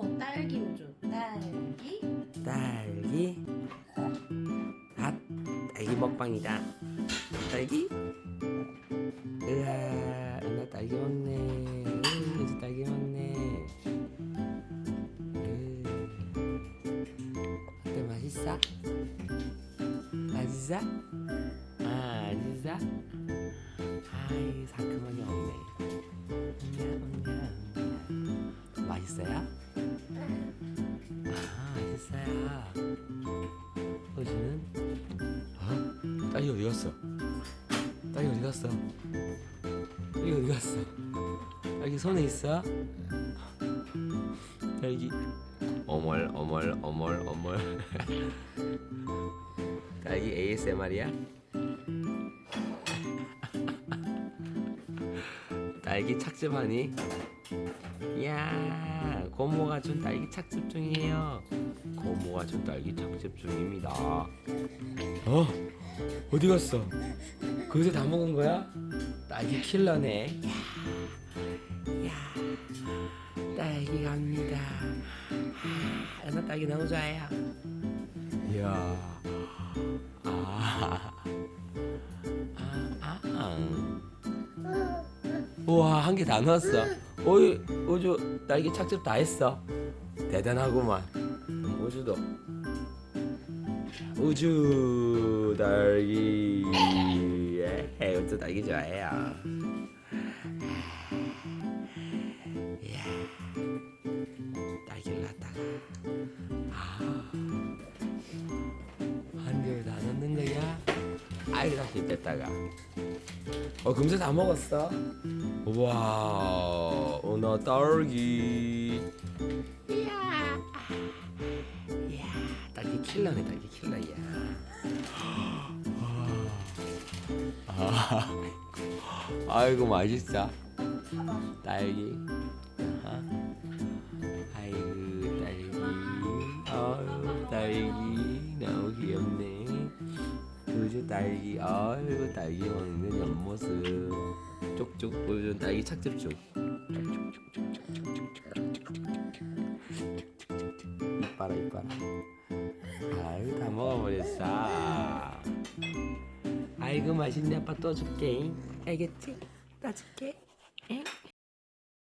어, 딸기 우주. 딸기. 딸기 아 딸기 먹방이다 딸기 으아 은하 딸기 먹네 으, 우주 딸기 먹네 으. 어때 맛있어? 맛있어? 아 맛있어? 아이 상큼하게 먹네 냠, 냠, 냠. 맛있어요? 딸기 어디 갔어? 딸기 어디 갔어? 딸기 어디 갔어? 딸기 손에 있어? 딸기 어멀 어멀 어멀 어멀 딸기 ASMR이야? 딸기 착즙하니? 이야 고모가 준 딸기 착즙 중이에요 고모가 준 딸기 착즙 중입니다 어? 어디 갔어? 그새 다 먹은 거야? 딸기 킬러네. 이야, 이야 딸기 갑니다. 아, 나 딸기 너무 좋아해요. 이야. 아, 아, 아. 우와 한 개 다 넣었어. 어이 우주 딸기 착즙 다 했어. 대단하구만. 음, 우주도 우주 딸기 예 우주 딸기 좋아해요. 이야 딸기를 갖다가. 아 한 개를 다 넣는 거야? 아이고 다시 뺐다가. 어 금세 다 먹었어? 우와 은하 딸기. 이야 딸기 킬러네 딸기 킬러야 아, 아이고 맛있어. 딸기. 아하. 아이고 딸기. 아유 딸기. 너무 귀엽네. 우주 딸기. 아이고 딸기 먹는 옆모습. 쪽쪽 보여준 딸기 착즙 중 이뻐라 아이고 다 먹어버렸어. 아이고 맛있네. 아빠 또 줄게. 알겠지? 또 줄게. 응?